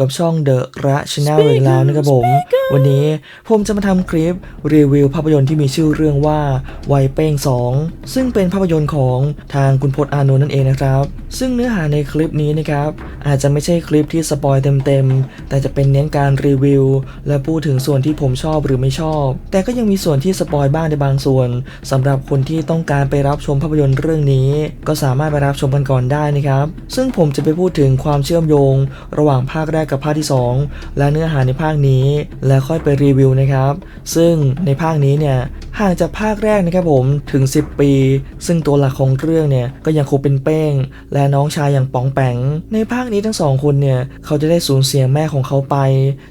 กับช่อง The r a c h a n n e l อีกแล้วนะครับผม วันนี้ผมจะมาทำคลิปรีวิวภาพยนตร์ที่มีชื่อเรื่องว่าวัยเป้ง 2 ซึ่งเป็นภาพยนตร์ของทางคุณพจน์อานนท์นั่นเองนะครับ ซึ่งเนื้อหาในคลิปนี้นะครับ อาจจะไม่ใช่คลิปที่สปอยเต็มๆ แต่จะเป็นเน้นการรีวิว และพูดถึงส่วนที่ผมชอบหรือไม่ชอบ แต่ก็ยังมีส่วนที่สปอยบ้างในบางส่วนสำหรับคนที่ต้องการไปรับชมภาพยนตร์เรื่องนี้ ก็สามารถไปรับชมกันก่อนได้นะครับ ซึ่งผมจะไปพูดถึงความเชื่อมโยง ระหว่างภาคแรกกับภาคที่ 2 และเนื้อหาในภาคนี้ และค่อยไปรีวิวนะครับ ซึ่งในภาคนี้เนี่ยห่างจากภาคแรกนะครับผมถึง 10 ปี ซึ่งตัวหลักของเรื่องเนี่ยก็ยังคงเป็นเป้ง และน้องชายอย่างป๋องแปงในภาคนี้ทั้งสองคนเนี่ยเขาจะได้สูญเสียแม่ของเขาไป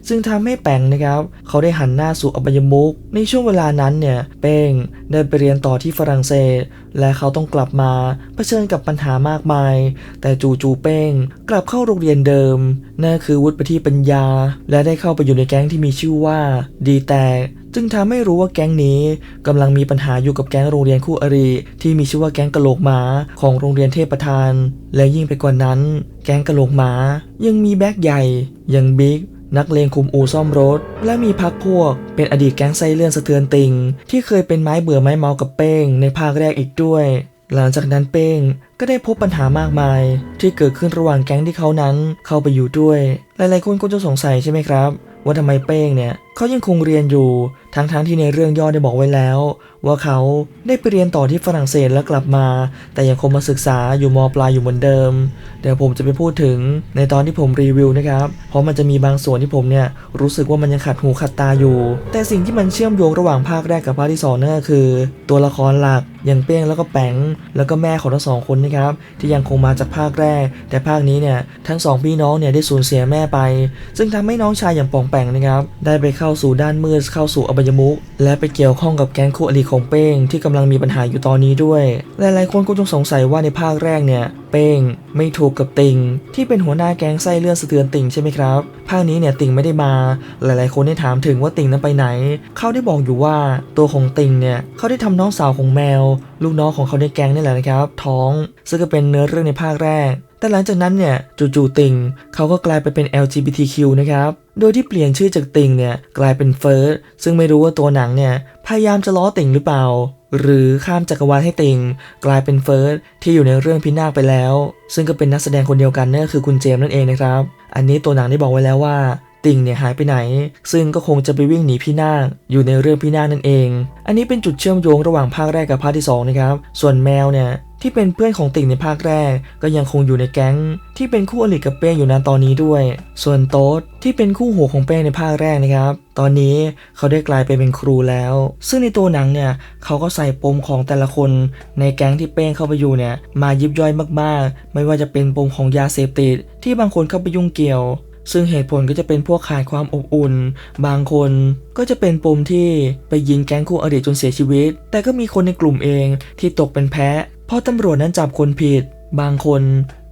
ซึ่งทำให้แปงนะครับเขาได้หันหน้าสู่อบายมุกในช่วงเวลานั้นเนี่ยเป้งได้ไปเรียนต่อที่ฝรั่งเศส และเขาต้องกลับมาเผชิญกับปัญหามากมาย แต่จูจูเป้งกลับเข้าโรงเรียนเดิม นั่นคือวุฒิปฏิปัญญา และได้เข้าไปอยู่ในแก๊งที่มีชื่อว่า ดีแตกจึงทำให้รู้ว่าแก๊งนี้กำลังมีปัญหาอยู่กับแก๊งโรงเรียนคู่อริที่มีชื่อว่าแก๊งกะโหลกหมาของโรงเรียนเทพประธาน และยิ่งไปกว่านั้น แก๊งกะโหลกหมา ยังมีแบ็กใหญ่อย่างบิ๊ก นักเลงคุมอู่ซ่อมรถ และมีพักพวก เป็นอดีตแก๊งไซเลื่อนสะเทือนติง ที่เคยเป็นไม้เบื่อไม้เมากับเป้ง ในภาคแรกอีกด้วย หลังจากนั้นเป้งก็ได้พบปัญหามากมาย ที่เกิดขึ้นระหว่างแก๊งที่เขานั้นเข้าไปอยู่ด้วย หลายๆคนก็จะสงสัยใช่ไหมครับ ว่าทำไมเป้งเนี่ย เขายังคงเรียนอยู่ ทั้งๆทที่ในเรื่องย่อได้บอกไว้แล้ว ว่าเขาได้ไปเรียนต่อที่ฝรั่งเศสแล้วกลับมา แต่ยังคงมาศึกษาอยู่มปลายอยู่เหมือนเดิม เดี๋ยวผมจะไปพูดถึงในตอนที่ผมรีวิวนะครับ เพราะมันจะมีบางส่วนที่ผมเนี่ยรู้สึกว่ามันยังขัดหูขัดตาอยู่ แต่สิ่งที่มันเชื่อมโยงระหว่างภาคแรกกับภาคที่สองนั่นก็คือ ตัวละครหลักอย่างเป้งแล้วก็แปงแล้วก็แม่ของทั้งสองคนนะครับที่ยังคงมาจากภาคแรก แต่ภาคนี้เนี่ยทั้งสองพี่น้องเนี่ยได้สูญเสียแม่ไป ซึ่งทำให้น้องชายอย่างปองแปงนะครับได้ไปเข้าาสู่ด้านมืดเข้าสู่อบายมุกและไปเกี่ยวข้องกับแก๊งคู่อริของเป้งที่กำลังมีปัญหาอยู่ตอนนี้ด้วย หลายๆคนก็จงสงสัยว่าในภาคแรกเนี่ยเป้งไม่ถูกกับติงที่เป็นหัวหน้าแก๊งไส้เลื่อนสะเทือนติงใช่ไหมครับภาคนี้เนี่ยติงไม่ได้มา หลายๆ คนได้ถามถึงว่าติงนั้นไปไหน เขาได้บอกอยู่ว่าตัวของติงเนี่ยเขาได้ทำน้องสาวของแมว ลูกน้องของเขาในแก๊งนี่แหละนะครับ ท้องซึ่งก็เป็นเนื้อเรื่องในภาคแรก แต่หลังจากนั้นเนี่ยจู่ๆติงเขาก็กลายไปเป็น LGBTQ นะครับ โดยที่เปลี่ยนชื่อจากติงเนี่ยกลายเป็นเฟิร์สซึ่งไม่รู้ว่าตัวหนังเนี่ยพยายามจะล้อติงหรือเปล่า หรือข้ามจักรวาลให้ติงกลายเป็นเฟิร์สที่อยู่ในเรื่องพินาศไปแล้ว ซึ่งก็เป็นนักแสดงคนเดียวกันนั่นก็คือคุณเจมส์นั่นเองนะครับ อันนี้ตัวหนังได้บอกไว้แล้วว่าติ่งเนี่ยหายไปไหน ซึ่งก็คงจะไปวิ่งหนีพี่นาคอยู่ในเรื่องพี่นาคนั่นเอง อันนี้เป็นจุดเชื่อมโยงระหว่างภาคแรกกับภาคที่สองนะครับ ส่วนแมวเนี่ย ที่เป็นเพื่อนของติ่งในภาคแรก ก็ยังคงอยู่ในแก๊ง ที่เป็นคู่อริกับเป้งอยู่นั้นตอนนี้ด้วย ส่วนโต๊ดที่เป็นคู่หูของเป้งในภาคแรกนะครับ ตอนนี้เขาได้กลายไปเป็นครูแล้ว ซึ่งในตัวหนังเนี่ยเขาก็ใส่ปมของแต่ละคนในแก๊งที่เป้งเข้าไปอยู่เนี่ยมายิบย่อยมากๆ ไม่ว่าจะเป็นปมของยาเสพติด ที่บางคนเข้าไปยุ่งเกี่ยวซึ่งเหตุผลก็จะเป็นพวกขาดความอบอุ่น บางคนก็จะเป็นปมที่ไปยิงแก๊งคู่อริจนเสียชีวิต แต่ก็มีคนในกลุ่มเองที่ตกเป็นแพ้ พราะตำรวจนั้นจับคนผิด บางคน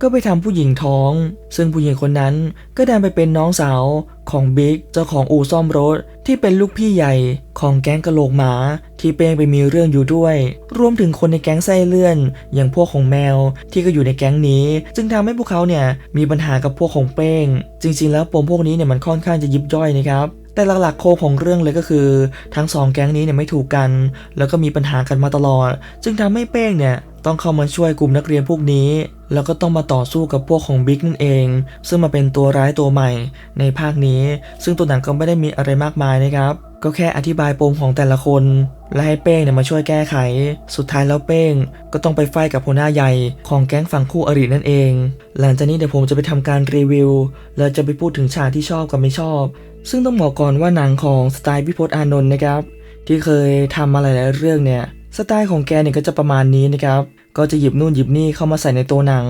ก็ไปทำผู้หญิงท้อง ซึ่งผู้หญิงคนนั้นก็ดันไปเป็นน้องสาวของบิ๊กเจ้าของอู่ซ่อมรถที่เป็นลูกพี่ใหญ่ของแก๊งกะโหลกหมาที่เป้งไปมีเรื่องอยู่ด้วย รวมถึงคนในแก๊งไส้เลื่อน อย่างพวกของแมวที่ก็อยู่ในแก๊งนี้ จึงทำให้พวกเขาเนี่ยมีปัญหากับพวกของเป้ง จริง ๆ แล้วปมพวกนี้เนี่ยมันค่อนข้างจะยิบย่อยนะครับแต่หลักๆโคของเรื่องเลยก็คือ ทั้งสองแก๊งนี้เนี่ยไม่ถูกกัน แล้วก็มีปัญหากันมาตลอด จึงทำให้เป้งเนี่ย ต้องเข้ามาช่วยกลุ่มนักเรียนพวกนี้ แล้วก็ต้องมาต่อสู้กับพวกของบิ๊กนั่นเอง ซึ่งมาเป็นตัวร้ายตัวใหม่ในภาคนี้ ซึ่งตัวหนังก็ไม่ได้มีอะไรมากมายนะครับ ก็แค่อธิบายปมของแต่ละคน และให้เป้งเนี่ยมาช่วยแก้ไข สุดท้ายแล้วเป้ง ก็ต้องไปไฟกับหัวหน้าใหญ่ของแก๊งฝั่งคู่อรินั่นเอง หลังจากนี้เดี๋ยวผมจะไปทำการรีวิวแล้วจะไปพูดถึงฉากที่ชอบกับไม่ชอบ ซึ่งต้องบอกก่อนว่าหนังของสไตล์พิพจน์อานนท์นะครับที่เคยทำมาหลายๆเรื่องเนี่ยสไตล์ของแกเนี่ยก็จะประมาณนี้นะครับ ก็จะหยิบนู่นหยิบนี่เข้ามาใส่ในตัวหนัง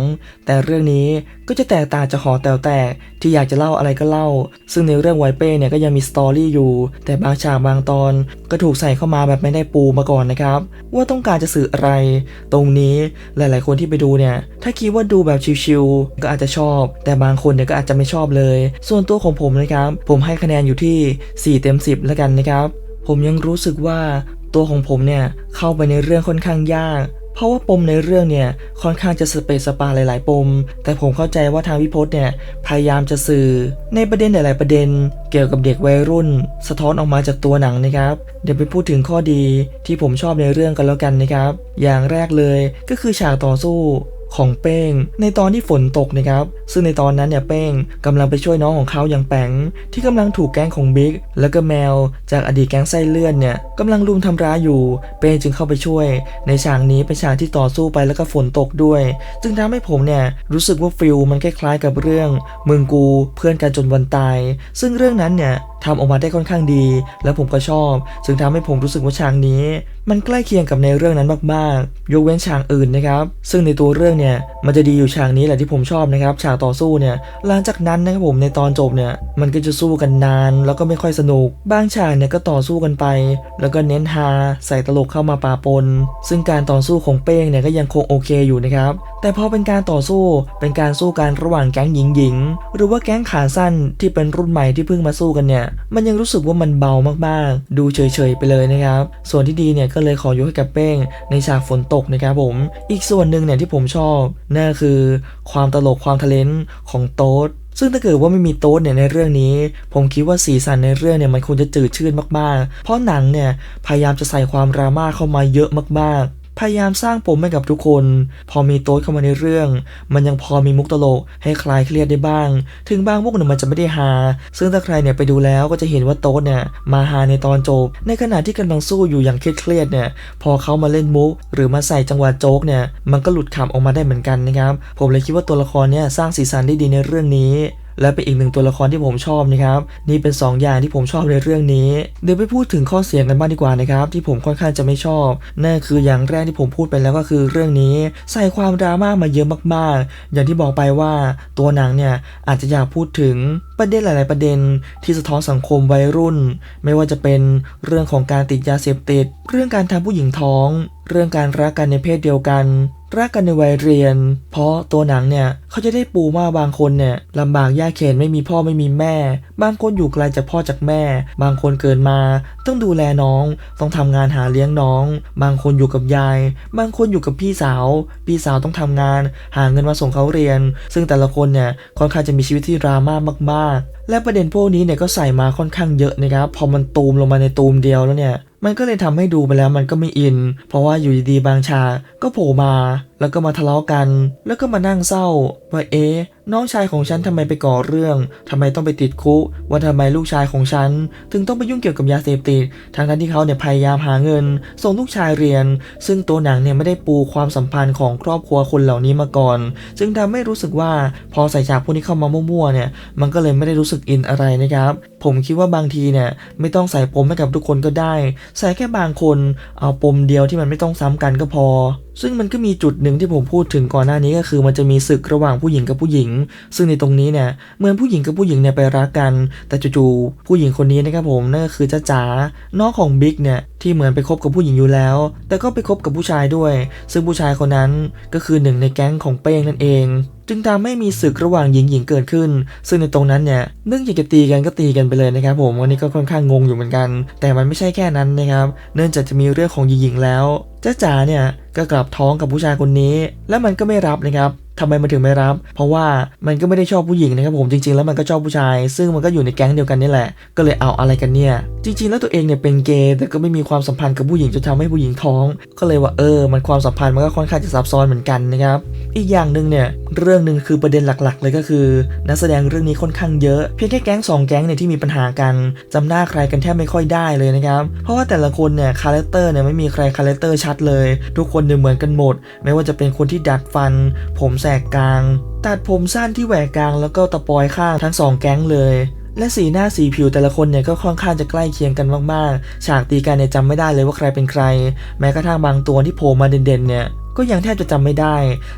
แต่เรื่องนี้ก็จะแตกต่างจากหอแต๋วแตกที่อยากจะเล่าอะไรก็เล่า ซึ่งในเรื่องไวเป้เนี่ยก็ยังมีสตอรี่อยู่ แต่บางฉากบางตอนก็ถูกใส่เข้ามาแบบไม่ได้ปูมาก่อนนะครับ ว่าต้องการจะสื่ออะไร ตรงนี้หลาย ๆ คนที่ไปดูเนี่ย ถ้าคิดว่าดูแบบชิวๆก็อาจจะชอบ แต่บางคนเนี่ยก็อาจจะไม่ชอบเลย ส่วนตัวของผมนะครับ ผมให้คะแนนอยู่ที่ 4 เต็ม 10 แล้วกันนะครับ ผมยังรู้สึกว่าตัวของผมเนี่ยเข้าไปในเรื่องค่อนข้างยาก เพราะว่าปมในเรื่องเนี่ยค่อนข้างจะสเปซสปาหลาย ๆ ปม แต่ผมเข้าใจว่าทางวิพจน์เนี่ยพยายามจะสื่อในประเด็นหลาย ๆ ประเด็น เกี่ยวกับเด็กวัยรุ่น สะท้อนออกมาจากตัวหนังนะครับ เดี๋ยวไปพูดถึงข้อดีที่ผมชอบในเรื่องกันแล้วกันนะครับ อย่างแรกเลยก็คือฉากต่อสู้ ของเป้ง ในตอนที่ฝนตกนะครับ ซึ่งในตอนนั้นเนี่ยเป้งกำลังไปช่วยน้องของเขาอย่างแปงที่กำลังถูกแก๊งของบิ๊กแล้วก็แมว จากอดีตแก๊งไส้เลื่อนเนี่ยกำลังรุมทำร้ายอยู่ เป้งจึงเข้าไปช่วย ในฉากนี้เป็นฉากที่ต่อสู้ไปแล้วก็ฝนตกด้วย จึงทำให้ผมเนี่ยรู้สึกว่าฟิลมันคล้ายๆกับเรื่องมึงกูเพื่อนกันจนวันตาย ซึ่งเรื่องนั้นเนี่ย ทำออกมาได้ค่อนข้างดี แล้วผมก็ชอบจึงทำให้ผมรู้สึกว่าฉากนี้ มันใกล้เคียงกับในเรื่องนั้นมากๆ ยกเว้นฉากอื่นนะครับ ซึ่งในตัวเรื่องเนี่ยมันจะดีอยู่ฉากนี้แหละที่ผมชอบนะครับ ฉากต่อสู้เนี่ยหลังจากนั้นนะครับผมในตอนจบเนี่ยมันก็จะสู้กันนาน แล้วก็ไม่ค่อยสนุก บางฉากเนี่ยก็ต่อสู้กันไป แล้วก็เน้นฮาใส่ตลกเข้ามาปาปน ซึ่งการต่อสู้ของเป้งเนี่ยก็ยังคงโอเคอยู่นะครับ แต่พอเป็นการต่อสู้เป็นการสู้กันระหว่างแก๊งหญิงหญิงหรือว่าแก๊งขาสั้นที่เป็นรุ่นใหม่ที่เพิ่งมาสู้กันเนี่ยมันยังรู้สึกว่ามันเบามากๆ ดูเฉยๆ ไปเลยนะครับ ส่วนที่ดีเนี่ยก็เลยขอยกให้กับเป้งในฉากฝนตกนะครับผม อีกส่วนหนึ่งเนี่ยที่ผมชอบนั่นคือความตลกความทะเลนของโต๊ดซึ่งถ้าเกิดว่าไม่มีโต๊ดเนี่ยในเรื่องนี้ ผมคิดว่าสีสันในเรื่องเนี่ยมันคงจะจืดชืดมากๆ เพราะหนังเนี่ยพยายามจะใส่ความดราม่าเข้ามาเยอะมากๆ พยายามสร้างปมให้กับทุกคน พอมีโต๊ดเข้ามาในเรื่อง มันยังพอมีมุกตลกให้คลายเครียดได้บ้าง ถึงบางมุกเนี่ยมันจะไม่ได้ฮาซึ่งถ้าใครเนี่ยไปดูแล้วก็จะเห็นว่าโต๊ดเนี่ยมาฮาในตอนจบ ในขณะที่กำลังสู้อยู่อย่างเครียดๆเนี่ยพอเขามาเล่นมุก หรือมาใส่จังหวะโจ๊กเนี่ยมันก็หลุดขำออกมาได้เหมือนกันนะครับผมเลยคิดว่าตัวละครเนี่ยสร้างสีสันได้ดีในเรื่องนี้ และเป็นอีกหนึ่งตัวละครที่ผมชอบนะครับนี่เป็น 2 อย่างที่ผมชอบในเรื่องนี้ เดี๋ยวไปพูดถึงข้อเสียกันบ้างดีกว่านะครับที่ผมค่อนข้างจะไม่ชอบนั่นคืออย่างแรกที่ผมพูดไปแล้วก็คือเรื่องนี้ใส่ความดราม่ามาเยอะมากๆ อย่างที่บอกไปว่าตัวหนังเนี่ยอาจจะอยากพูดถึงประเด็นหลาย ๆ ประเด็นที่สะท้อนสังคมวัยรุ่น ไม่ว่าจะเป็นเรื่องของการติดยาเสพติด เรื่องการทำผู้หญิงท้องเรื่องการรักกันในเพศเดียวกัน รักกันในวัยเรียน เพราะตัวหนังเนี่ยเขาจะได้ปูว่าบางคนเนี่ยลำบากยากเข็นไม่มีพ่อไม่มีแม่ บางคนอยู่ไกลจากพ่อจากแม่ บางคนเกิดมา ต้องดูแลน้อง ต้องทำงานหาเลี้ยงน้อง บางคนอยู่กับยาย บางคนอยู่กับพี่สาว พี่สาวต้องทำงาน หาเงินมาส่งเขาเรียน ซึ่งแต่ละคนเนี่ยค่อนข้างจะมีชีวิตที่ดราม่ามาก ๆ และประเด็นพวกนี้เนี่ยก็ใส่มาค่อนข้างเยอะนะครับพอมันตูมลงมาในตูมเดียวแล้วเนี่ย มันก็เลยทำให้ดูไปแล้วมันก็ไม่อิน เพราะว่าอยู่ดีๆบางชากก็โผล่มา แล้วก็มาทะเลาะกัน แล้วก็มานั่งเศร้าว่าเอ๊ะ น้องชายของฉันทำไมไปก่อเรื่องทำไมต้องไปติดคุก ว่าทำไมลูกชายของฉัน ถึงต้องไปยุ่งเกี่ยวกับยาเสพติดทั้งนั้นที่เขาเนี่ยพยายามหาเงิน ส่งลูกชายเรียน ซึ่งตัวหนังเนี่ยไม่ได้ปูความสัมพันธ์ของครอบครัวคนเหล่านี้มาก่อน จึงทำให้รู้สึกว่าพอใส่ฉากพวกนี้เข้ามามั่วๆเนี่ย มันก็เลยไม่ได้รู้สึกอินอะไรนะครับ ผมคิดว่าบางทีเนี่ยไม่ต้องใส่ปมให้กับทุกคนก็ได้ ใส่แค่บางคน เอาปมเดียวที่มันไม่ต้องซ้ำกันก็พอ ซึ่งมันก็มีจุดหนึ่งที่ผมพูดถึงก่อนหน้านี้ก็คือมันจะมีศึกระหว่างผู้หญิงกับผู้หญิง ซึ่งในตรงนี้เนี่ยเหมือนผู้หญิงกับผู้หญิงเนี่ยไปรักกัน แต่จู่ๆผู้หญิงคนนี้นะครับผมนั่นก็คือจ้าจ๋าน้องของบิ๊กเนี่ยที่เหมือนไปคบกับผู้หญิงอยู่แล้ว แต่ก็ไปคบกับผู้ชายด้วย ซึ่งผู้ชายคนนั้นก็คือหนึ่งในแก๊งของเป้งนั่นเอง จึงทำให้มีศึกระหว่างหญิงหญิงเกิดขึ้น ซึ่งในตรงนั้นเนี่ยนึกอยากจะตีกันก็ตีกันไปเลยนะครับผมวันนี้ก็ค่อนข้างงงอยู่เหมือนกัน แต่มันไม่ใช่แค่นั้นนะครับ เนื่องจากจะมีเรื่องของหญิงหญิงแล้วจ้าจ๋าเนี่ยก็กลับท้องกับผู้ชายคนนี้ แล้วมันก็ไม่รับนะครับ ทำไมมันถึงไม่รับ เพราะว่ามันก็ไม่ได้ชอบผู้หญิงนะครับผมจริงๆ แล้วมันก็ชอบผู้ชาย ซึ่งมันก็อยู่ในแก๊งเดียวกันนี่แหละ ก็เลยเอาอะไรกันเนี่ย จริง ๆ แล้วตัวเองเนี่ยเป็นเกย์แต่ก็ไม่มีความสัมพันธ์กับผู้หญิงจนทำให้ผู้หญิงท้อง ก็เลยว่าเออ มันความสัมพันธ์มันก็ค่อนข้างจะซับซ้อนเหมือนกันนะครับ อีกอย่างหนึ่งเนี่ยเรื่องหนึ่งคือประเด็นหลักๆ เลยก็คือ นักแสดงเรื่องนี้ค่อนข้างเยอะ เพียงแค่แก๊งสองแก๊งเนี่ยที่มีปัญหากันจำหน้าใครกันแทบไม่ค่อยได้เลยนะครับ เพราะว่าแต่ละคนเนี่ยคาแรคเตอร์เนี่ยไม่มีใครคาแรคเตอร์ชัดเลย ทุกคนเนี่ยเหมือนกันหมด ไม่ว่าจะเป็นคนที่ดัดฟัน ผมแสกกลาง ตัดผมสั้นที่แหวกกลางแล้วก็ตะปอยข้างทั้งสองแก๊งเลยและสีหน้าสีผิวแต่ละคนเนี่ยก็ค่อนข้างจะใกล้เคียงกันมากๆ ฉากตีกันเนี่ยจำไม่ได้เลยว่าใครเป็นใคร แม้กระทั่งบางตัวที่โผล่มาเด่นๆเนี่ย ก็ยังแทบจะจำไม่ได้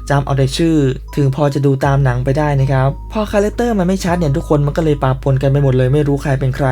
จำเอาแต่ชื่อ ถึงพอจะดูตามหนังไปได้นะครับ พอคาแรคเตอร์มันไม่ชัดเนี่ยทุกคนมันก็เลยปาปนกันไปหมดเลยไม่รู้ใครเป็นใคร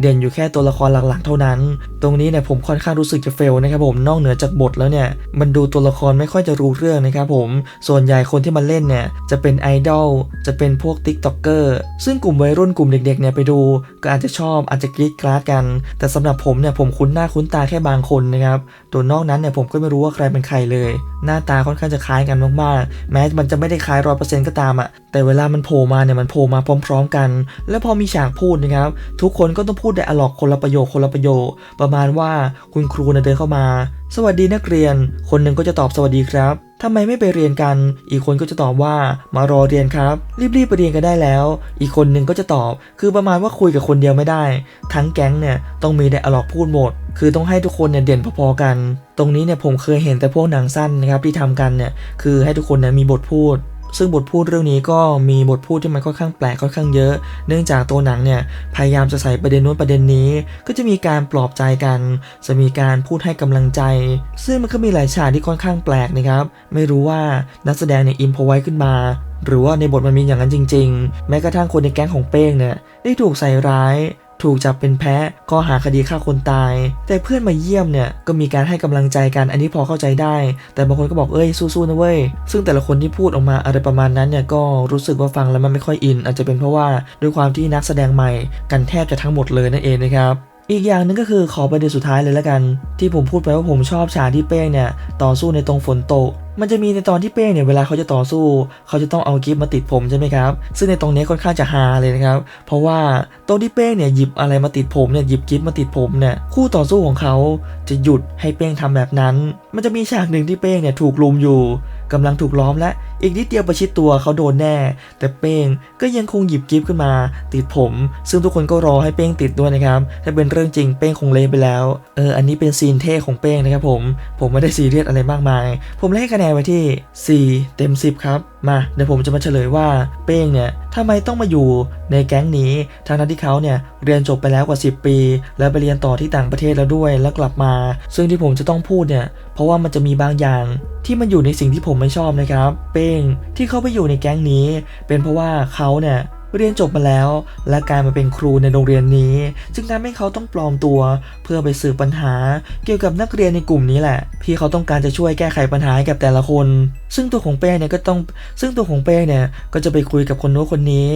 เด่นอยู่แค่ตัวละครหลักๆ เท่านั้น ตรงนี้เนี่ยผมค่อนข้างรู้สึกจะเฟลนะครับผมนอกเหนือจากบทแล้วเนี่ยมันดูตัวละครไม่ค่อยจะรู้เรื่องนะครับผมส่วนใหญ่คนที่มาเล่นเนี่ยจะเป็นไอดอลจะเป็นพวกติ๊กต็อกเกอร์ซึ่งกลุ่มวัยรุ่นกลุ่มเด็กๆเนี่ยไปดู ก็อาจจะชอบอาจจะกรี๊ดกราดกัน แต่สำหรับผมเนี่ยผมคุ้นหน้าคุ้นตาแค่บางคนนะครับตัวนอกนั้นเนี่ยผมก็ไม่รู้ว่าใครเป็นใครเลยหน้าตาค่อนข้างจะคล้ายกันมากๆ แม้มันจะไม่ได้คล้ายร้อยเปอร์เซ็นต์ก็ตามอะแต่เวลามันโผล่มาเนี่ยมันโผล่มาพร้อม ๆ กัน แล้วพอมีฉากพูดนะครับ ทุกคนก็ต้องพูดไดอะล็อกคนละประโยคคนละประโยค ประมาณว่าคุณครูเนี่ยเดินเข้ามา สวัสดีนักเรียน คนหนึ่งก็จะตอบสวัสดีครับทำไมไม่ไปเรียนกัน อีกคนก็จะตอบว่ามารอเรียนครับ รีบๆไปเรียนกันได้แล้ว อีกคนหนึ่งก็จะตอบ คือประมาณว่าคุยกับคนเดียวไม่ได้ ทั้งแก๊งเนี่ยต้องมีไดอะล็อกพูดหมด คือต้องให้ทุกคนเนี่ยเด่นพอๆกัน ตรงนี้เนี่ยผมเคยเห็นแต่พวกหนังสั้นนะครับที่ทำกันเนี่ยคือให้ทุกคนเนี่ยมีบทพูด ซึ่งบทพูดเรื่องนี้ก็มีบทพูดที่มันค่อนข้างแปลกค่อนข้างเยอะ เนื่องจากตัวหนังเนี่ยพยายามจะใส่ประเด็นนู้นประเด็นนี้ ก็จะมีการปลอบใจกัน จะมีการพูดให้กำลังใจ ซึ่งมันก็มีหลายฉากที่ค่อนข้างแปลกนะครับ ไม่รู้ว่านักแสดงเนี่ยอิมพอไว้ขึ้นมา หรือว่าในบทมันมีอย่างนั้นจริง ๆ แม้กระทั่งคนในแก๊งของเป้งเนี่ยได้ถูกใส่ร้าย ถูกจับเป็นแพ้ข้อหาคดีฆ่าคนตาย แต่เพื่อนมาเยี่ยมเนี่ยก็มีการให้กำลังใจกันอันนี้พอเข้าใจได้ แต่บางคนก็บอกเอ้ยสู้ๆนะเว้ยซึ่งแต่ละคนที่พูดออกมาอะไรประมาณนั้นเนี่ยก็รู้สึกว่าฟังแล้วมันไม่ค่อยอิน อาจจะเป็นเพราะว่าด้วยความที่นักแสดงใหม่กันแทบจะทั้งหมดเลยนั่นเองนะครับอีกอย่างหนึงก็คือขอประเด็นสุดท้ายเลยแล้วกัน ที่ผมพูดไปว่าผมชอบฉากที่เป้งเนี่ยต่อสู้ในตรงฝนตก มันจะมีในตอนที่เป้งเนี่ยเวลาเขาจะต่อสู้ เขาจะต้องเอากิฟต์มาติดผมใช่ไหมครับ ซึ่งในตรงนี้ค่อนข้างจะฮาเลยนะครับ เพราะว่าตรงที่เป้งเนี่ยหยิบอะไรมาติดผมเนี่ยหยิบกิฟต์มาติดผมเนี่ยคู่ต่อสู้ของเขาจะหยุดให้เป้งทำแบบนั้น มันจะมีฉากหนึ่งที่เป้งเนี่ยถูกลุมอยู่ กำลังถูกล้อมและ อีกนิดเดียวประชิดตัวเขาโดนแน่ แต่เป้งก็ยังคงหยิบกิฟต์ขึ้นมา ติดผม ซึ่งทุกคนก็รอให้เป้งติดด้วยนะครับ ถ้าเป็นเรื่องจริงเป้งคงเละไปแล้ว เออ อันนี้เป็นซีนเท่ของเป้งนะครับผม ผมไม่ได้ซีเรียสอะไรมากมาย ผมเลยให้คะแนนไว้ที่ 4 เต็ม 10 ครับมาเดี๋ยวผมจะมาเฉลยว่าเป้งเนี่ยทำไมต้องมาอยู่ในแก๊งนี้ทั้งนั้นที่เขาเนี่ยเรียนจบไปแล้วกว่า 10 ปี แล้วไปเรียนต่อที่ต่างประเทศแล้วด้วยแล้วกลับมา ซึ่งที่ผมจะต้องพูดเนี่ยเพราะว่ามันจะมีบางอย่างที่มันอยู่ในสิ่งที่ผมไม่ชอบนะครับ เป้งที่เขาไปอยู่ในแก๊งนี้ เป็นเพราะว่าเขาเนี่ย เรียนจบมาแล้ว และกลายมาเป็นครูในโรงเรียนนี้ จึงทำให้เขาต้องปลอมตัว เพื่อไปสืบปัญหา เกี่ยวกับนักเรียนในกลุ่มนี้แหละที่เขาต้องการจะช่วยแก้ไขปัญหาให้กับแต่ละคน ซึ่งตัวของเป้เนี่ยก็ต้อง ซึ่งตัวของเป้เนี่ยก็จะไปคุยกับคนโน้นคนนี้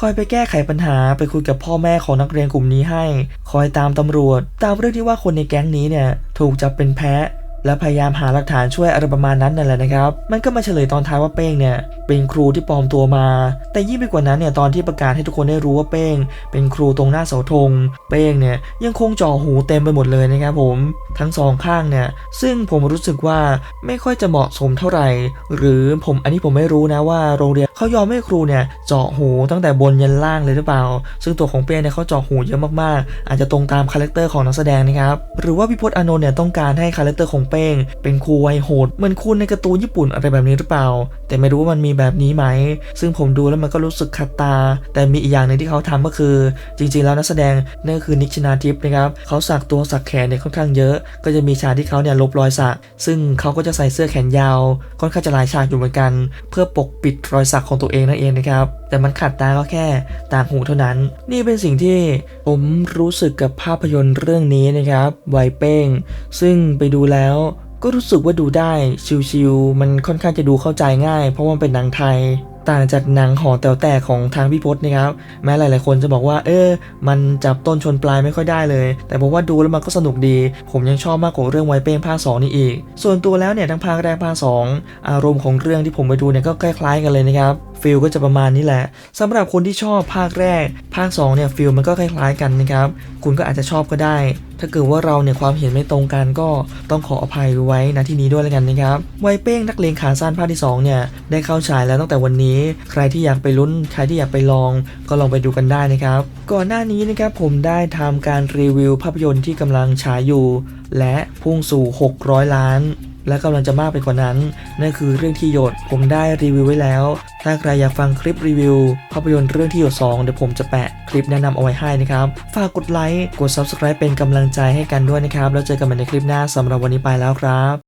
คอยไปแก้ไขปัญหา ไปคุยกับพ่อแม่ของนักเรียนกลุ่มนี้ให้ คอยตามตำรวจ ตามเรื่องที่ว่าคนในแก๊งนี้เนี่ยถูกจับเป็นแพะ และพยายามหาหลักฐานช่วยอะไรประมาณนั้นนั่นแหละนะครับ มันก็มาเฉลยตอนท้ายว่าเป้งเนี่ยเป็นครูที่ปลอมตัวมา แต่ยิ่งไปกว่านั้นเนี่ยตอนที่ประกาศให้ทุกคนได้รู้ว่าเป้ง เป็นครูตรงหน้าเสาธง เป้งเนี่ยยังคงจ่อหูเต็มไปหมดเลยนะครับผมทั้งสองข้างเนี่ยซึ่งผมรู้สึกว่าไม่ค่อยจะเหมาะสมเท่าไหร่ หรือผมอันนี้ผมไม่รู้นะว่าโรงเรียนเขายอมให้ครูเนี่ยเจาะหูตั้งแต่บนยันล่างเลยหรือเปล่า ซึ่งตัวของเป้งเนี่ยเขาเจาะหูเยอะมากๆ อาจจะตรงตามคาแรคเตอร์ของนักแสดงนะครับหรือว่าพี่พจน์อานนท์เนี่ยต้องการให้คาแรคเตอร์ของเป้ง เป็นครูวัยโหดเหมือนคุณในการ์ตูนญี่ปุ่นอะไรแบบนี้หรือเปล่า แต่ไม่รู้ว่ามันมีแบบนี้ไหม ซึ่งผมดูแล้วมันก็รู้สึกขัดตา แต่มีอีกอย่างหนึ่งที่เขาทำก็คือ จริงๆ แล้วนักแสดงนั่นก็คือนิกชนาทิพย์นะครับเขาสักตัวสักแขนเนี่ยค่อนข้างเยอะ ก็จะมีฉากที่เขาเนี่ยลบรอยสัก ซึ่งเขาก็จะใส่เสื้อแขนยาว ค่อนข้างจะหลายฉากอยู่เหมือนกัน เพื่อปกปิดรอยสักของตัวเองนั่นเองนะครับแต่มันขัดตาก็แค่ต่างหูเท่านั้น นี่เป็นสิ่งที่ผมรู้สึกกับภาพยนตร์เรื่องนี้นะครับไวเป้ง ซึ่งไปดูแล้ว ก็รู้สึกว่าดูได้ชิวๆมันค่อนข้างจะดูเข้าใจง่าย เพราะว่ามันเป็นหนังไทย ต่างจากหนังหอแต๋วแตกของทางพี่พจนะครับ แม้หลาย ๆ คนจะบอกว่า เออ มันจับต้นชนปลายไม่ค่อยได้เลย แต่ผมว่าดูแล้วมันก็สนุกดี ผมยังชอบมากกว่าเรื่องไวเป้งภาค2นี่อีก ส่วนตัวแล้วเนี่ยทั้งภาคแรกภาค2อารมณ์ของเรื่องที่ผมไปดูเนี่ยก็คล้าย ๆ กันเลยนะครับ ฟิลก็จะประมาณนี้แหละสำหรับคนที่ชอบภาคแรก ภาค2เนี่ยฟิลมันก็คล้ายๆกันนะครับ คุณก็อาจจะชอบก็ได้ ถ้าเกิดว่าเราเนี่ยความเห็นไม่ตรงกันก็ต้องขออภัยไว้นะที่นี้ด้วยแล้วกันนะครับไวเป้งนักเลงขาสั้นภาคที่2เนี่ยได้เข้าฉายแล้วตั้งแต่วันนี้ ใครที่อยากไปลุ้นใครที่อยากไปลอง ก็ลองไปดูกันได้นะครับ ก่อนหน้านี้นะครับผมได้ทำการรีวิวภาพยนตร์ที่กำลังฉายอยู่ และพุ่งสู่ 600 ล้าน และกำลังจะมากไปกว่านั้น นั่นคือเรื่องที่หยดผมได้รีวิวไว้แล้ว ถ้าใครอยากฟังคลิปรีวิว ภาพยนตร์เรื่องที่หยด2เดี๋ยวผมจะแปะคลิปแนะนำเอาไว้ให้นะครับ ฝากกดไลค์ กด Subscribe เป็นกำลังใจให้กันด้วยนะครับ แล้วเจอกันใหม่ในคลิปหน้าสำหรับวันนี้ไปแล้วครับ